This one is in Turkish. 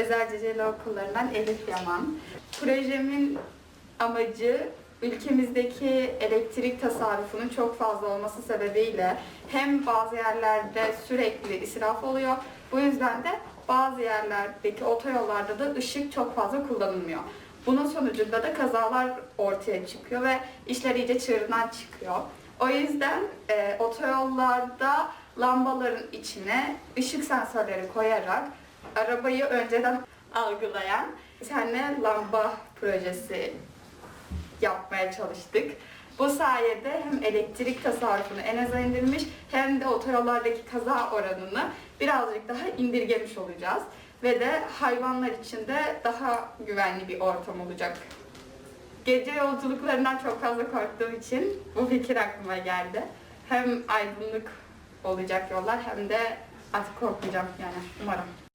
Özel Ceceli Okullarından Elif Yaman. Projemin amacı ülkemizdeki elektrik tasarrufunun çok fazla olması sebebiyle hem bazı yerlerde sürekli israf oluyor. Bu yüzden de bazı yerlerdeki otoyollarda da ışık çok fazla kullanılmıyor. Bunun sonucunda da kazalar ortaya çıkıyor ve işler iyice çığırından çıkıyor. O yüzden e, otoyollarda lambaların içine ışık sensörleri koyarak arabayı önceden algılayan bir lamba projesi yapmaya çalıştık. Bu sayede hem elektrik tasarrufunu en aza indirmiş hem de otoyollardaki kaza oranını birazcık daha indirgemiş olacağız. Ve de hayvanlar için de daha güvenli bir ortam olacak. Gece yolculuklarından çok fazla korktuğum için bu fikir aklıma geldi. Hem aydınlık olacak yollar hem de artık korkmayacağım yani umarım.